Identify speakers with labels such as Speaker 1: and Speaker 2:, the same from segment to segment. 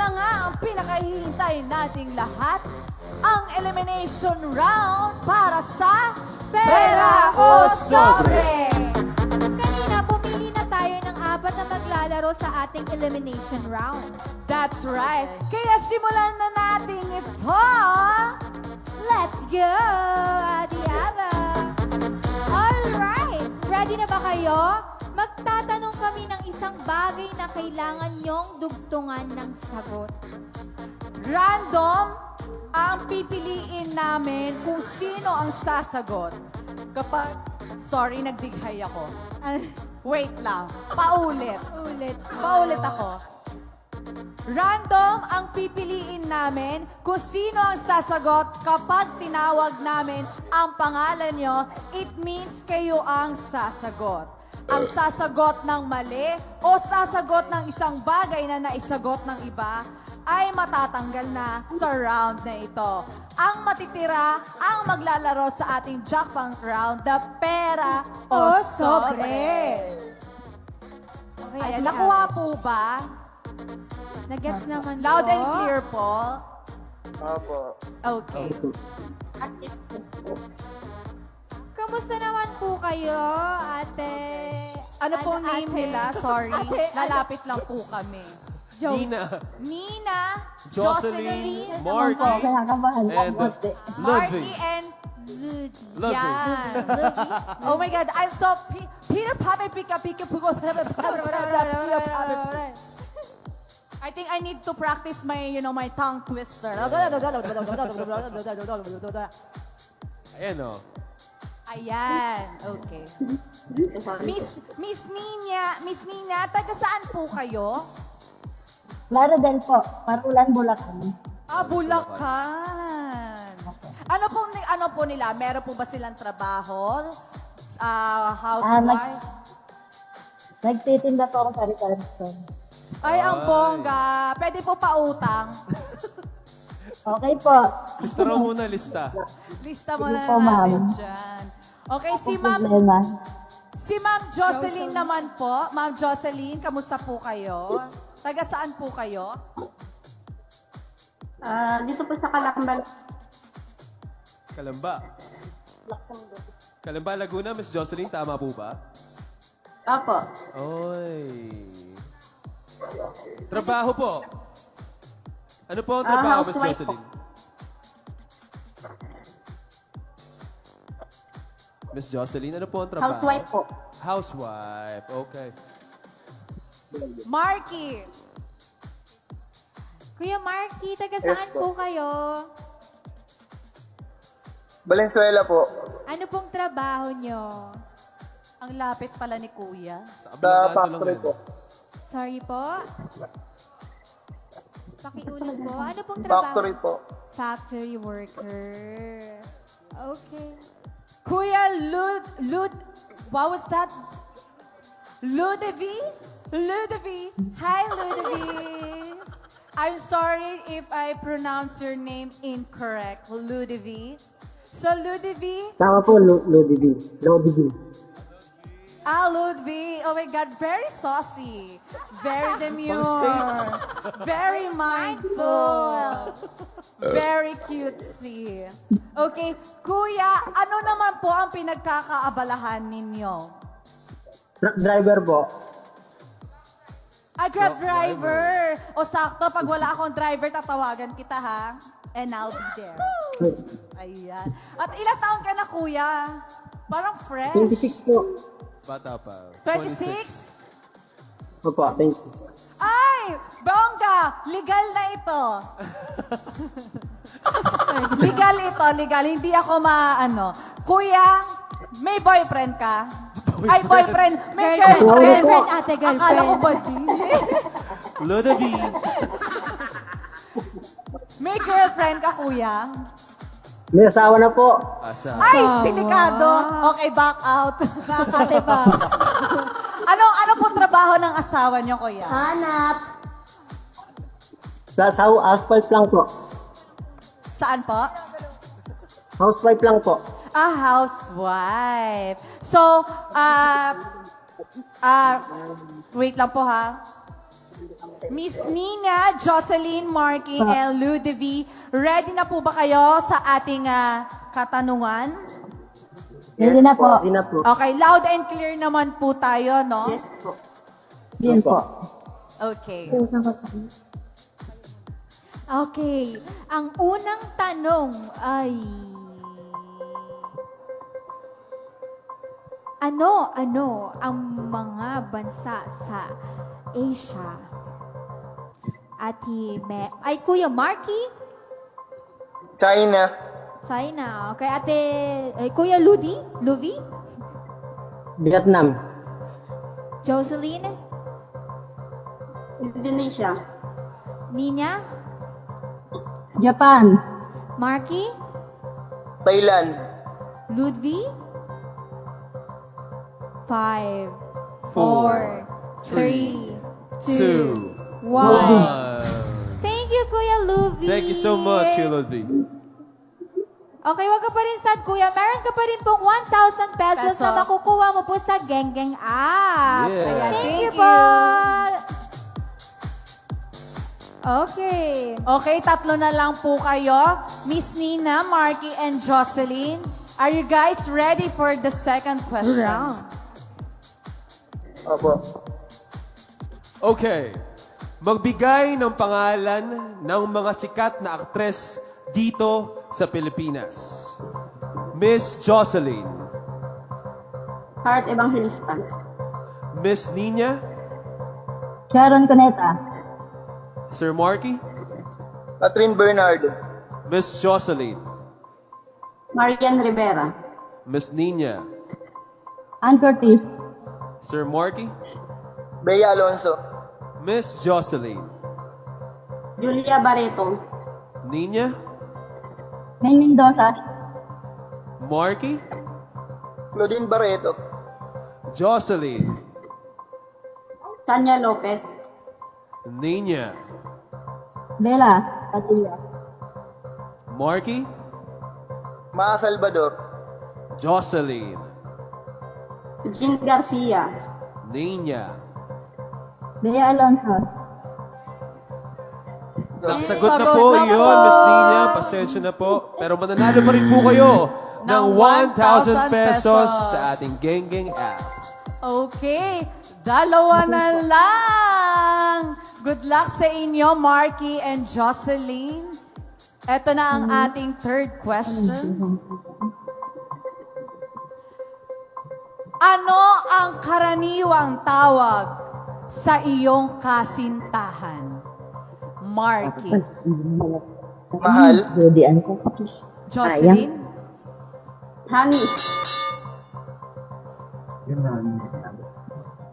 Speaker 1: na nga ang pinakahihintay nating lahat, ang elimination round para sa Pera o Sobre!
Speaker 2: Kanina, pumili na tayo ng apat na maglalaro sa ating elimination round.
Speaker 1: That's right. Kaya simulan na natin ito.
Speaker 2: Let's go, Adi Ava! Alright! Ready na ba kayo? Magtatanong kami ng isang bagay na kailangan nyong dugtungan ng sagot.
Speaker 1: Random ang pipiliin namin kung sino ang sasagot. Kapag, sorry, nagdighay ako.
Speaker 2: Ah,
Speaker 1: Wait lang. Paulit.
Speaker 2: ulit.
Speaker 1: Paulit ako. Random ang pipiliin namin kung sino ang sasagot kapag tinawag namin ang pangalan nyo, it means kayo ang sasagot. Ang sasagot ng mali o sasagot ng isang bagay na naisagot ng iba ay matatanggal na sa round na ito. Ang matitira ang maglalaro sa ating jackpot round na pera o sobre.
Speaker 2: Okay,
Speaker 1: Ayan, nakuha po ba?
Speaker 2: Nagets naman
Speaker 1: Loud
Speaker 2: po.
Speaker 1: and clear po.
Speaker 3: Opo.
Speaker 1: Okay.
Speaker 2: Kamusta naman po kayo, ate?
Speaker 1: Ano pong name
Speaker 2: ate?
Speaker 1: nila? Sorry.
Speaker 2: Ate, ano?
Speaker 1: Lalapit lang po kami.
Speaker 2: Jokes.
Speaker 4: Nina,
Speaker 1: Nina,
Speaker 4: Jocelyn,
Speaker 1: Jocelyn,
Speaker 4: Marky, and
Speaker 1: Marky,
Speaker 4: Ludwig.
Speaker 1: and
Speaker 2: Ludwig.
Speaker 4: Ludwig.
Speaker 1: Yan. oh my God, I'm so... P- Peter Pan, Pika, Pika, Pugo, Peter. I think I need to practice my, you know, my tongue twister.
Speaker 4: Ayan o.
Speaker 1: Ayan, okay. Miss Miss Nina, Miss Nina, taga saan po kayo?
Speaker 5: Larodel po, Parulan, Bulacan.
Speaker 1: Ah, Bulacan. Ano po ano po nila? Meron po ba silang trabaho? Ah, housewife?
Speaker 5: Nagtitinda po ako sa Ricardo.
Speaker 1: Ay, ang bongga. Pwede po pautang.
Speaker 5: Okay po.
Speaker 4: Lista raw muna, lista.
Speaker 1: Lista mo
Speaker 5: Sige
Speaker 1: na
Speaker 5: po,
Speaker 1: natin
Speaker 5: ma'am.
Speaker 1: dyan. Okay, si Ma'am si Ma'am Jocelyn naman po. Ma'am Jocelyn, kamusta po kayo? Taga saan po kayo?
Speaker 6: Ah, dito po sa Kalakambal.
Speaker 4: Kalamba. Kalamba, Laguna, Miss Jocelyn, tama po ba?
Speaker 6: Opo.
Speaker 4: Oy. Trabaho po. Ano po ang
Speaker 6: Ah,
Speaker 4: trabaho, Miss
Speaker 6: housewife
Speaker 4: Jocelyn? Miss Jocelyn, ano po ang trabaho?
Speaker 6: Housewife po.
Speaker 4: Housewife, okay.
Speaker 1: Marky.
Speaker 2: Kuya Marky, taga saan po kayo?
Speaker 3: Valenzuela po.
Speaker 2: Ano pong trabaho nyo?
Speaker 1: Ang lapit pala ni Kuya.
Speaker 4: Sa
Speaker 3: Sa
Speaker 4: lang
Speaker 3: factory
Speaker 4: yan.
Speaker 3: po.
Speaker 2: Sorry po? Pakiulit po. Ano pong trabaho?
Speaker 3: Factory po.
Speaker 2: Factory worker. Okay.
Speaker 1: Kuya Lud, Lud, what was that? Ludovic? Ludovic. Hi, Ludovic. I'm sorry if I pronounce your name incorrect, Ludovic. So, Ludovic,
Speaker 5: Tama po, Lodivi. Lodivi.
Speaker 1: Ah, Ludwig, oh my God, very saucy, very demure, very mindful, very cutesy. Okay, Kuya, ano naman po ang pinagkakaabalahan ninyo?
Speaker 5: Truck driver po.
Speaker 1: Ah, grab driver. O sakto, pag wala akong driver, tatawagan kita ha. And I'll be there. Ayan. At ilang taon ka na, kuya? Parang fresh.
Speaker 5: 26 po.
Speaker 4: Bata pa.
Speaker 1: 26?
Speaker 5: Opo, 26.
Speaker 1: Ay! Bongga! Legal na ito. legal ito, legal. Hindi ako maano. Kuya, may boyfriend ka? Ay, boyfriend. May
Speaker 2: Girlfriend,
Speaker 1: girlfriend.
Speaker 2: girlfriend, ate, girlfriend.
Speaker 1: Akala ko ba di?
Speaker 4: Ludovic.
Speaker 1: may girlfriend ka, kuya?
Speaker 5: May asawa na po.
Speaker 4: Asa.
Speaker 1: Ay, delikado. Okay, back out.
Speaker 2: Back, ate, back.
Speaker 1: ano, ano pong trabaho ng asawa niyo, kuya?
Speaker 6: Hanap.
Speaker 5: Sa, sa asphalt lang po.
Speaker 1: Saan po?
Speaker 5: Housewife lang po.
Speaker 1: Ah, housewife. So, ah, ah, wait lang po ha. Miss Nina, Jocelyn, Marky, and Ludovic, ready na po ba kayo sa ating ah, katanungan?
Speaker 6: Hindi na po.
Speaker 5: Hindi na po.
Speaker 1: Okay, loud and clear naman po tayo, no?
Speaker 6: Yun po.
Speaker 1: Okay.
Speaker 2: Okay, ang unang tanong ay... Ano-ano ang mga bansa sa Asia? Ate Me... Ay, Kuya Marky?
Speaker 3: China.
Speaker 2: China. Okay, ate... Ay, Kuya Ludi? Luvi?
Speaker 5: Vietnam.
Speaker 2: Jocelyn?
Speaker 6: Indonesia.
Speaker 2: Nina?
Speaker 6: Japan.
Speaker 2: Marky?
Speaker 3: Thailand.
Speaker 2: Ludwig? Five,
Speaker 4: Four,
Speaker 2: four, three,
Speaker 4: Two,
Speaker 2: two, one. Thank you
Speaker 4: so much, Ludwig.
Speaker 2: Okay, wag ka pa rin sad, Kuya. Meron ka pa rin pong 1,000 pesos, na
Speaker 1: Pesos.
Speaker 2: makukuha mo po sa Geng Geng app.
Speaker 4: Yeah.
Speaker 2: Thank,
Speaker 1: Thank
Speaker 2: you
Speaker 1: you.
Speaker 2: po. Okay.
Speaker 1: Okay, tatlo na lang po kayo. Miss Nina, Marky, and Jocelyn. Are you guys ready for the second question?
Speaker 2: Round.
Speaker 3: Opo.
Speaker 4: Okay. Magbigay ng pangalan ng mga sikat na aktres dito sa Pilipinas. Miss Jocelyn,
Speaker 6: Heart Evangelista.
Speaker 4: Miss Nina,
Speaker 6: Sharon Cuneta.
Speaker 4: Sir Marky,
Speaker 3: Catherine Bernardo.
Speaker 4: Miss Jocelyn,
Speaker 6: Marian Rivera.
Speaker 4: Miss Nina,
Speaker 6: Ann Curtis.
Speaker 4: Sir Marky,
Speaker 3: Bea Alonso.
Speaker 4: Miss Jocelyn,
Speaker 6: Julia Barreto.
Speaker 4: Nina,
Speaker 6: May Mendoza.
Speaker 4: Marky,
Speaker 3: Claudine Barreto.
Speaker 4: Jocelyn,
Speaker 6: Tanya Lopez.
Speaker 4: Nina,
Speaker 6: Bella. Padilla.
Speaker 4: Marky,
Speaker 3: Ma Salvador.
Speaker 4: Jocelyn,
Speaker 6: Jean Garcia.
Speaker 4: Nina.
Speaker 6: Bea Alonso.
Speaker 4: Nakasagot na
Speaker 1: Sagot
Speaker 4: po
Speaker 1: na
Speaker 4: yun,
Speaker 1: po.
Speaker 4: Miss Nina. Pasensya na po. Pero mananalo pa rin po kayo ng 1,000 pesos sa ating Geng Geng app.
Speaker 1: Okay, dalawa na lang. Good luck sa inyo, Marky and Jocelyn. Ito na ang ating third question. Ano ang karaniwang tawag sa iyong kasintahan? Marky.
Speaker 3: Mahal.
Speaker 1: Jocelyn?
Speaker 6: Honey.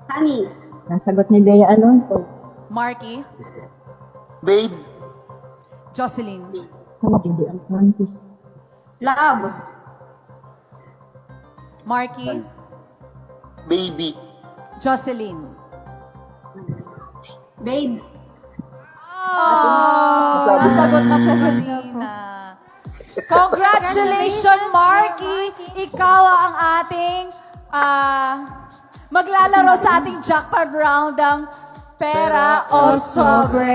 Speaker 6: Honey.
Speaker 7: Nasagot ni Bea Alonso.
Speaker 1: Marky?
Speaker 3: Babe.
Speaker 1: Jocelyn?
Speaker 6: Love.
Speaker 1: Marky?
Speaker 3: Baby.
Speaker 1: Jocelyn?
Speaker 6: Babe.
Speaker 1: Oh, nasagot na sa kanina. Congratulations, Marky! Ikaw ang ating ah, maglalaro sa ating jackpot round ng Pera o Sobre.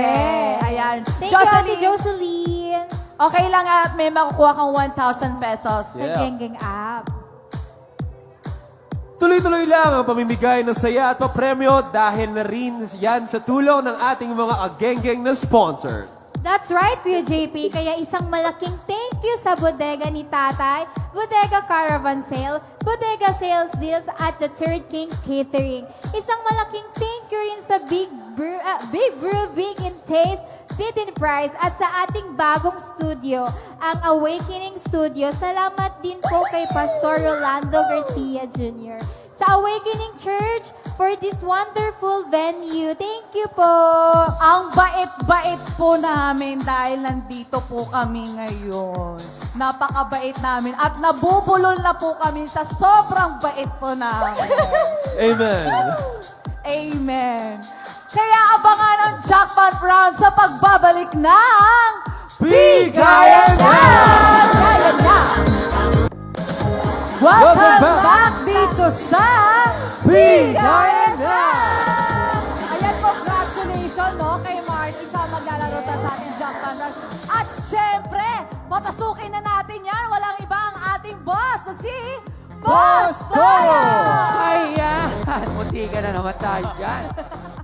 Speaker 1: Ayan.
Speaker 2: Thank you, Ate Jocelyn.
Speaker 1: okay lang at may makukuha kang 1,000 pesos.
Speaker 2: Sa
Speaker 4: Yeah.
Speaker 2: Geng Geng app.
Speaker 4: Tuloy-tuloy lang ang pamimigay ng saya at papremyo dahil na rin yan sa tulong ng ating mga ageng-geng na sponsors.
Speaker 2: That's right, Kuya JP. Kaya isang malaking thank you sa bodega ni Tatay, Bodega Caravan Sale, Bodega Sales Deals at the Third Kings Catering. Isang malaking thank you rin sa Big Brew, ah, Big Brew, Big in Taste, Fit in Price at sa ating bagong studio, ang Awakening Studio. Salamat din po kay Pastor Rolando Garcia Jr. Sa Awakening Church for this wonderful venue. Thank you po.
Speaker 1: Ang bait-bait po namin dahil nandito po kami ngayon. Napakabait namin at nabubulol na po kami sa sobrang bait po namin.
Speaker 4: Amen.
Speaker 1: Amen. Kaya abangan ang jackpot round sa pagbabalik ng
Speaker 4: Bigayan na!
Speaker 1: Bigayan na!
Speaker 4: Welcome
Speaker 1: Welcome
Speaker 4: back.
Speaker 1: back dito sa
Speaker 4: Bigayan na!
Speaker 1: Ayan, congratulations no, kay Marty. Siya maglalaro tayo sa ating jackpot run. At syempre, papasukin na natin yan. Walang iba ang ating boss na si Boss Toro!
Speaker 8: Ayan! Munti ka na naman tayo dyan.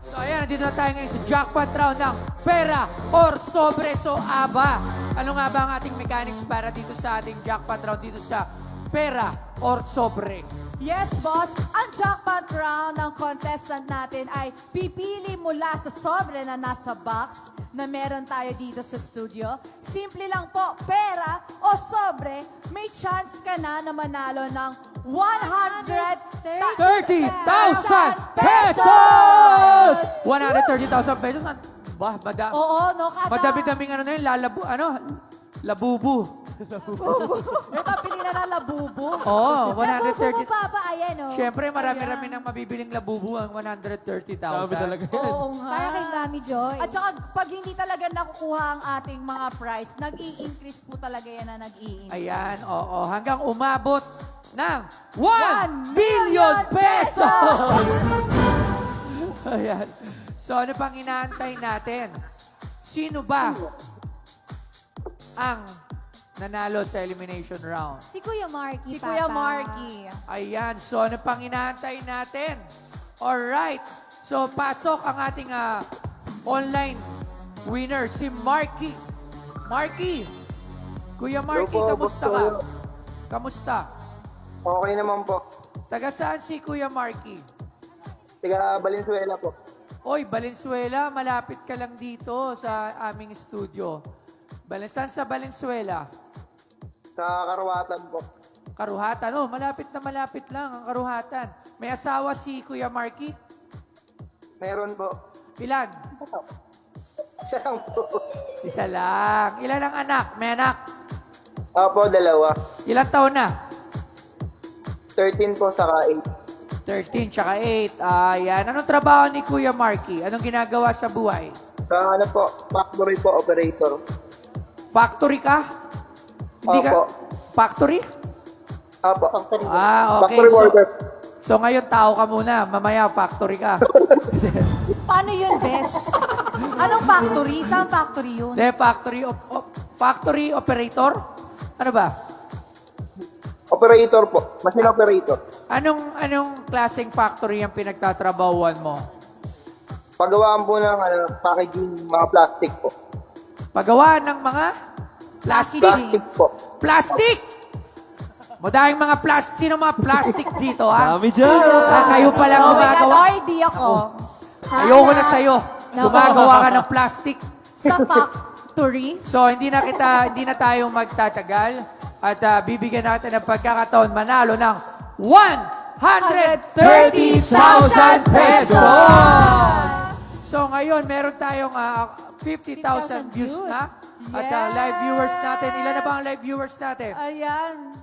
Speaker 8: So ayan, nandito na tayo ngayon sa jackpot round ng pera or sobre so aba. Ano nga ba ang ating mechanics para dito sa ating jackpot round dito sa pera or sobre?
Speaker 1: Yes, boss. Ang jackpot round ng contestant natin ay pipili mula sa sobre na nasa box na meron tayo dito sa studio. Simple lang po, pera o sobre, may chance ka na na manalo ng 100
Speaker 8: 30,000 pesos! 130,000 pesos? An- Bah, mada
Speaker 1: Oo, no? Kada,
Speaker 8: madami-daming ano na yun, lalabu, ano? Labubu.
Speaker 1: May papili na na labubo.
Speaker 8: Oo, oh,
Speaker 2: Nabububo
Speaker 8: 130.
Speaker 2: pa ba? Ayan, oh.
Speaker 8: Siyempre, marami-rami nang mabibiling labubu ang 130,000.
Speaker 4: Dami talaga yan.
Speaker 1: Oo nga.
Speaker 2: Para kay Mami Joy.
Speaker 1: At saka, pag hindi talaga nakukuha ang ating mga prize, nag-i-increase po talaga yan na nag-i-increase.
Speaker 8: Ayan, oo. Hanggang umabot ng 1
Speaker 1: One
Speaker 8: billion
Speaker 1: million
Speaker 8: pesos! Ayan. So, ano pang inaantay natin? Sino ba ang nanalo sa elimination round?
Speaker 2: Si Kuya Marky,
Speaker 1: Si
Speaker 2: Papa.
Speaker 1: Kuya Marky.
Speaker 8: Ayan, so ano pang inaantay natin? Alright, so pasok ang ating ah, online winner, si Marky. Marky, Kuya Marky,
Speaker 3: Hello po,
Speaker 8: kamusta
Speaker 3: Boss
Speaker 8: ka? Kamusta?
Speaker 3: Okay naman po.
Speaker 8: Taga saan si Kuya Marky?
Speaker 3: Tiga Valenzuela po.
Speaker 8: Oy, Valenzuela, malapit ka lang dito sa aming studio. Saan sa Valenzuela?
Speaker 3: Sa Karawatan po.
Speaker 8: Karuhatan. Oh, malapit na malapit lang ang Karuhatan. May asawa si Kuya Marky?
Speaker 3: Meron po.
Speaker 8: Ilan?
Speaker 3: Siya lang po.
Speaker 8: Isa lang. Ilan ang anak? May anak?
Speaker 3: Opo, dalawa.
Speaker 8: Ilang taon na?
Speaker 3: 13 po, saka 8.
Speaker 8: 13 tsaka 8. Ayan. Anong trabaho ni Kuya Marky? Anong ginagawa sa buhay?
Speaker 3: Sa ano po, factory po, operator.
Speaker 8: Factory ka? Hindi ka?
Speaker 3: Opo.
Speaker 8: Factory?
Speaker 3: Opo.
Speaker 8: Ah, okay.
Speaker 3: Factory
Speaker 8: So,
Speaker 3: worker.
Speaker 8: so ngayon tao ka muna. Mamaya factory ka.
Speaker 1: Paano yun, Besh? Anong factory? Saan factory yun?
Speaker 8: De, factory, op- op- factory operator? Ano ba?
Speaker 3: Operator po. Machine operator.
Speaker 8: Anong anong klaseng factory ang pinagtatrabahuan mo?
Speaker 3: Pagawaan po ng ano, packaging, mga plastic po.
Speaker 8: Paggawa ng mga plastic.
Speaker 3: Plastic po.
Speaker 8: Plastic! Madaming mga plastic. Sino mga plastic dito, ha?
Speaker 4: Dami dyan!
Speaker 8: Ah, kayo pa lang
Speaker 1: Oh my God,
Speaker 8: gumagawa.
Speaker 1: RD ako.
Speaker 8: Ayoko na sa'yo. Gumagawa ka ng plastic.
Speaker 1: Sa factory.
Speaker 8: So, hindi na kita, hindi na tayo magtatagal. At ah, bibigyan natin ng pagkakataon manalo ng 130,000 pesos! So, ngayon, meron tayong ah, 50,000 views na. At ah, live viewers natin. Ilan na ba ang live viewers natin?
Speaker 1: Ayan.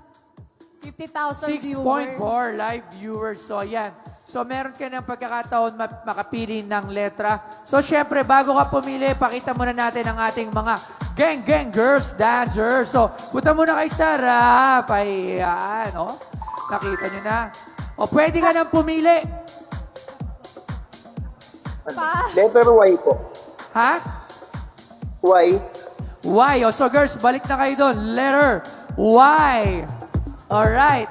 Speaker 1: 50,000 viewers.
Speaker 8: 6.4 live viewers. So, ayan. So, meron ka ng pagkakataon ma- makapili ng letra. So, syempre, bago ka pumili, pakita muna natin ang ating mga gang, gang, girls, dancers. So, punta muna kay Sarah. Ayan, oh. Nakita nyo na. O, pwede ka nang pumili.
Speaker 3: Letter Y po.
Speaker 8: Ha?
Speaker 3: Y.
Speaker 8: Y. O, so, girls, balik na kayo doon. Letter Y. Alright.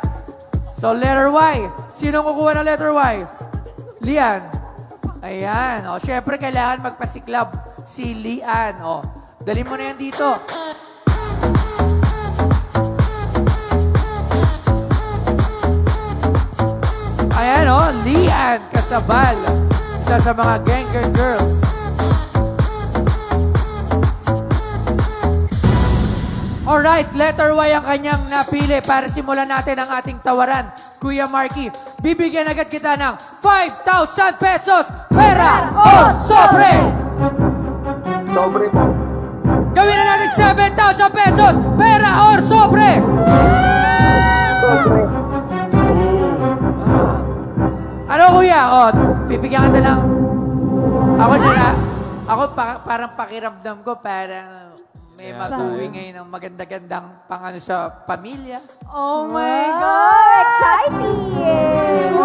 Speaker 8: So, letter Y. Sino kukuha ng letter Y? Lian. Ayan. O, syempre, kailangan magpasiklab si Lian. O, dali mo na yan dito. Ayan, o. Lian Kasabal. Isa sa mga gang girls. Alright, letter Y ang kanyang napili para simulan natin ang ating tawaran. Kuya Marky, bibigyan agad kita ng 5,000 pesos pera o sobre!
Speaker 3: Sobre po.
Speaker 8: Gawin na natin 7,000 pesos pera or sobre!
Speaker 3: Sobre.
Speaker 8: Ano kuya? O, bibigyan ka na lang. Ako na na. Ako pa- parang pakiramdam ko parang may mag-uwi ngayon ng maganda-gandang pangano sa pamilya.
Speaker 1: Oh my God!
Speaker 2: Exciting!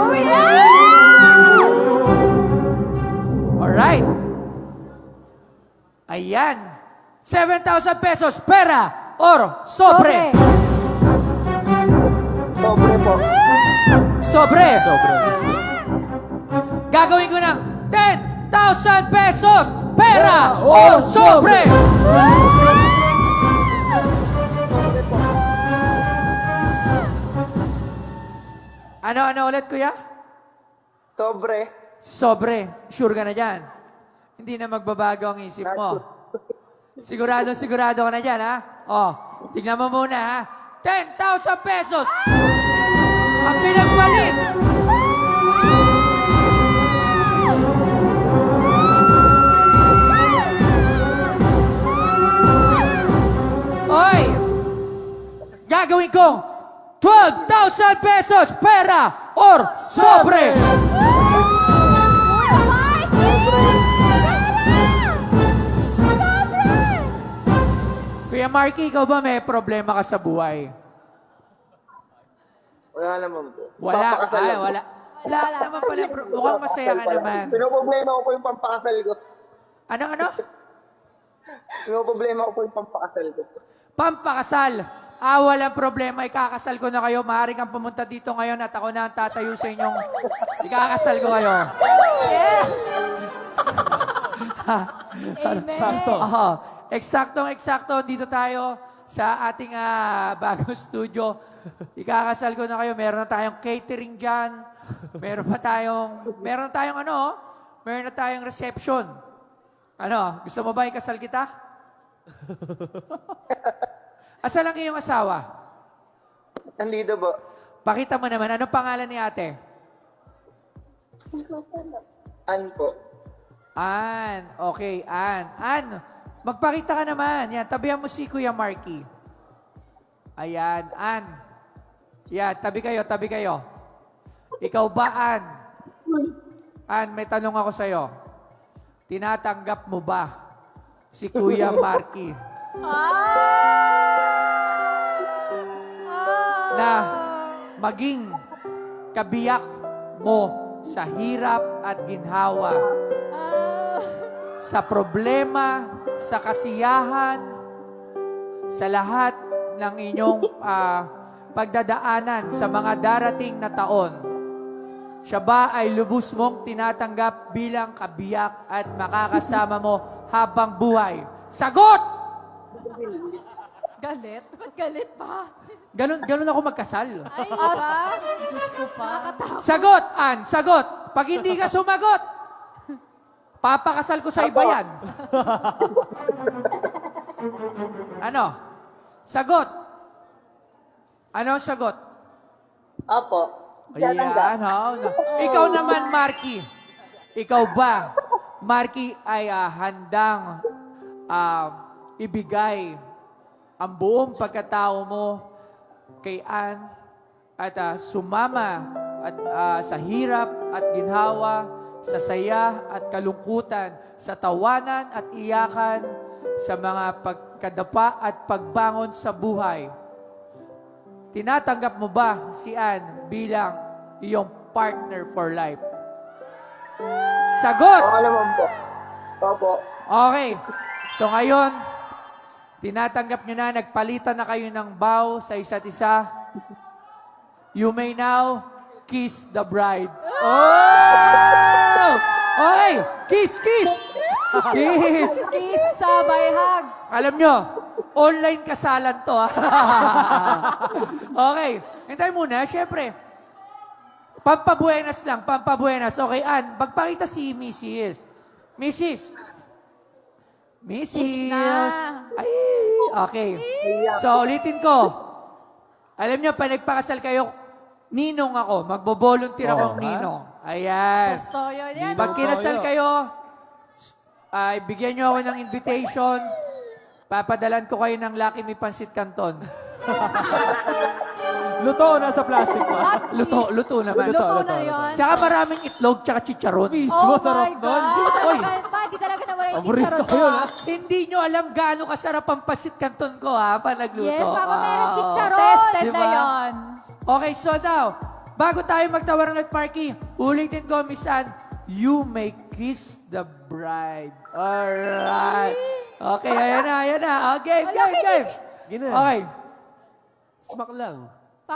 Speaker 8: Alright. Ayan. 7,000 pesos, pera or sobre?
Speaker 3: Sobre po.
Speaker 8: Sobre. Sobre. Gagawin ko ng 10,000 pesos, pera or sobre? Ano, ano ulit, kuya?
Speaker 3: Sobre.
Speaker 8: Sobre. Sure ka na dyan. Hindi na magbabago ang isip mo. Sigurado, sigurado ka na dyan, ha? Oh, tignan mo muna, ha? 10,000 pesos! Ang pinagpalit! Oy! Gagawin kong 12,000 pesos pera or sobre! Kuya Marky, ikaw ba may problema ka sa buhay?
Speaker 3: Wala naman po.
Speaker 8: Wala.
Speaker 3: Papakasal
Speaker 8: Ay,
Speaker 3: lang po.
Speaker 8: wala. Wala naman pala. pro- Mukhang masaya ka naman.
Speaker 3: Pinoproblema ko po yung pampakasal ko.
Speaker 8: Ano, ano?
Speaker 3: Pinoproblema ko po yung pampakasal ko.
Speaker 8: Pampakasal. Ah, walang problema. Ikakasal ko na kayo. Maaari kang pumunta dito ngayon at ako na ang tatayo sa inyong... Ikakasal ko kayo.
Speaker 4: Sakto.
Speaker 8: Aha. Eksaktong eksakto. Dito tayo sa ating ah, bagong studio. Ikakasal ko na kayo. Meron na tayong catering dyan. Meron pa tayong... Meron na tayong ano? oh. Meron na tayong reception. Ano? Gusto mo ba ikasal kita? Asa lang iyong asawa?
Speaker 3: Nandito po.
Speaker 8: Pakita mo naman. Anong pangalan ni ate?
Speaker 3: An po.
Speaker 8: An. Okay, An. An, magpakita ka naman. Yan, tabihan mo si Kuya Marky. Ayan, An. Yan, tabi kayo, tabi kayo. Ikaw ba, An? An, may tanong ako sa'yo. Tinatanggap mo ba si Kuya Marky na maging kabiyak mo sa hirap at ginhawa, sa problema, sa kasiyahan, sa lahat ng inyong ah, pagdadaanan sa mga darating na taon. Siya ba ay lubos mong tinatanggap bilang kabiyak at makakasama mo habang buhay? Sagot!
Speaker 1: Galit.
Speaker 2: Ba't galit pa?
Speaker 8: Ganun, ganun ako magkasal.
Speaker 2: Ay, ba?
Speaker 1: Diyos ko pa.
Speaker 8: Sagot, An, sagot. Pag hindi ka sumagot, papakasal ko sa iba yan. ano? Sagot. Ano ang sagot?
Speaker 6: Opo.
Speaker 8: Ayan, ha? Ikaw naman, Marky. Ikaw ba, Marky, ay ah, handang ah, ibigay ang buong pagkatao mo kay Ann at ah, sumama at ah, sa hirap at ginhawa, sa saya at kalungkutan, sa tawanan at iyakan, sa mga pagkadapa at pagbangon sa buhay. Tinatanggap mo ba si Ann bilang iyong partner for life? Sagot!
Speaker 3: Oo naman po. Opo.
Speaker 8: Okay. So ngayon, tinatanggap nyo na, nagpalitan na kayo ng bow sa isa't isa. You may now kiss the bride. Oh! Okay! Kiss, kiss! Kiss!
Speaker 1: Kiss, sabay, hug.
Speaker 8: Alam nyo, online kasalan to. ah. okay. Hintay muna, syempre. Pampabuenas lang, pampabuenas. Okay, Ann, magpakita si Mrs. Mrs. Mrs.
Speaker 1: na.
Speaker 8: Ay, okay. So, ulitin ko. Alam nyo, pag nagpakasal kayo, ninong ako. Magbo-volunteer akong ninong. Ayan.
Speaker 1: Gusto yun yan.
Speaker 8: Pag kinasal kayo, ay bigyan nyo ako ng invitation. Papadalan ko kayo ng Lucky Me Pansit Canton.
Speaker 4: Luto, nasa plastic pa.
Speaker 8: Luto, luto naman.
Speaker 1: Luto na yun.
Speaker 8: Tsaka maraming itlog, tsaka chicharon.
Speaker 1: Oh
Speaker 4: Mismo, sarap
Speaker 1: my
Speaker 4: nun.
Speaker 1: God.
Speaker 8: Oy,
Speaker 2: Pa, di talaga nawala yung
Speaker 4: Paborito
Speaker 2: chicharon
Speaker 4: ko yun, ha?
Speaker 8: hindi nyo alam gaano kasarap ang pansit canton ko ha, pa nagluto.
Speaker 2: Yes, Papa, meron chicharon.
Speaker 1: Tested
Speaker 8: Diba?
Speaker 1: na yun.
Speaker 8: Okay, so now, bago tayo magtawaran at Parky, ulitin ko, Miss Ann, you may kiss the bride. Alright. Okay, ayan na, ayan na. Oh, game, game, game.
Speaker 4: Gina.
Speaker 8: Okay.
Speaker 4: Smack lang.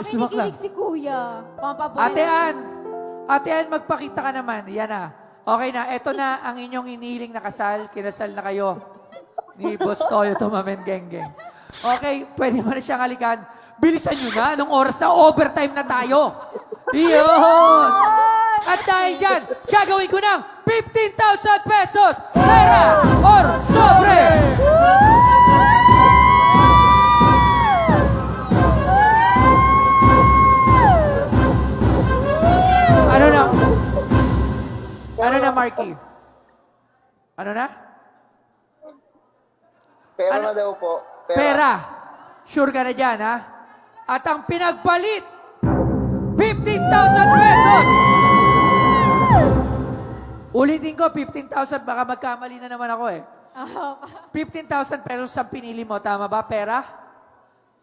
Speaker 8: Smoke lang.
Speaker 2: Pakinikilig si Kuya.
Speaker 1: Pampaboy.
Speaker 8: Ate Ann, Ate Ann, magpakita ka naman. Yan na. Okay na, eto na ang inyong iniling na kasal. Kinasal na kayo ni Boss Toyo Tumamen Geng Geng. Okay, pwede mo na siyang halikan. Bilisan nyo na, anong oras na, overtime na tayo. Yun! At dahil dyan, gagawin ko ng 15,000 pesos pera or sobre! Ano na? Ano na, Marky? Ano na?
Speaker 3: Pero
Speaker 8: Ano?
Speaker 3: na daw po.
Speaker 8: Pera. Sure ka na dyan, ha? At ang pinagpalit, 15,000 pesos! Ulitin ko, 15,000. Baka magkamali na naman ako eh. 15,000 pesos ang pinili mo. Tama ba? Pera?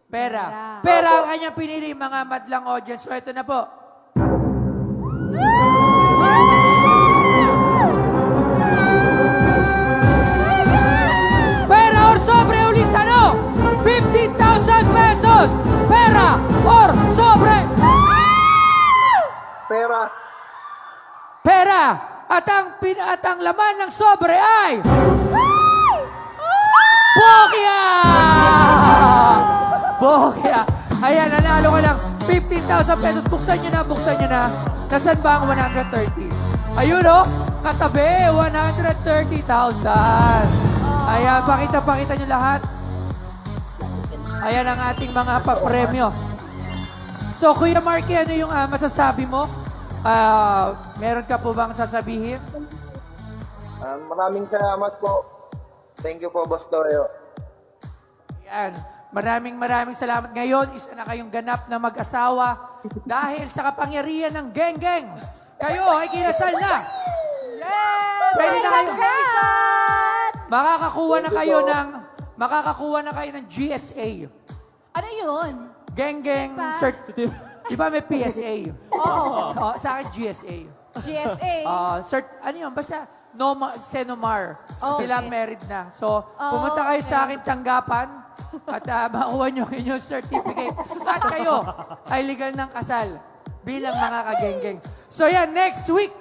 Speaker 8: Pera. Pera ang kanyang pinili, mga madlang audience. So, ito na po. Sobre. Pera.
Speaker 3: Pera.
Speaker 8: At ang, pin at ang laman ng sobre ay... Bokya! Bokya! Ayan, nanalo ka ng 15,000 pesos. Buksan nyo na, buksan nyo na. Nasaan ba ang 130? Ayun o, katabi, 130,000. Ayan, pakita, pakita nyo lahat. Ayan ang ating mga papremyo. So, Kuya Marky, ano yung ah, masasabi mo? Ah, meron ka po bang sasabihin?
Speaker 3: Ah, maraming salamat po. Thank you po, Boss Toyo.
Speaker 8: Yan. Maraming maraming salamat. Ngayon, isa na kayong ganap na mag-asawa dahil sa kapangyarihan ng geng-geng. Kayo ay kinasal na. Pwede na kayo. Makakakuha na kayo ng makakakuha na kayo ng GSA.
Speaker 1: Ano yun?
Speaker 8: Geng-geng cert. Di ba may PSA?
Speaker 1: Oo.
Speaker 8: Oh, sa akin GSA.
Speaker 1: GSA.
Speaker 8: Ah, cert, ano yun? Basta, Noma, Senomar.
Speaker 1: Oh,
Speaker 8: Sila
Speaker 1: okay.
Speaker 8: married na. So, pumunta kayo sa akin tanggapan at uh, makuha nyo ang inyong certificate. At kayo ay legal ng kasal bilang mga kageng-geng. So yan, next week,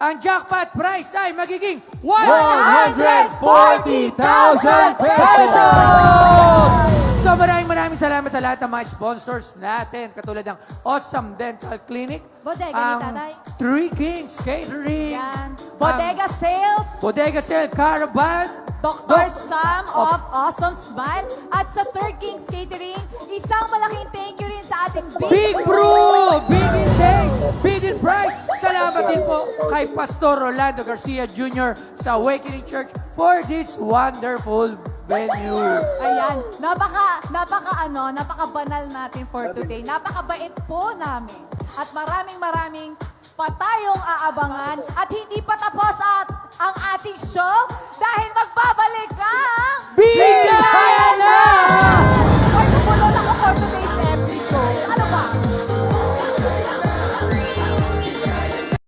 Speaker 8: ang jackpot prize ay magiging
Speaker 4: 140,000 pesos!
Speaker 8: So maraming maraming salamat sa lahat ng mga sponsors natin. Katulad ng Awesome Dental Clinic.
Speaker 2: Bodega ni
Speaker 8: ang
Speaker 2: Tatay.
Speaker 8: Three Kings Catering.
Speaker 1: Yan. Bodega Sales.
Speaker 8: Bodega Sale Caravan.
Speaker 1: Dr.
Speaker 8: Doc-
Speaker 1: Sam of Awesome Smile. At sa Third Kings Catering, isang malaking thank you rin sa ating Big,
Speaker 8: Big Bro! Big in days! Big in price! Salamat din po kay Pastor Rolando Garcia Jr. sa Awakening Church for this wonderful venue.
Speaker 1: Ayan. Napaka, napaka ano, napaka banal natin for today. Napakabait po namin. At maraming maraming pa tayong aabangan at hindi pa tapos at ang ating show dahil magbabalik ang Bigayan na!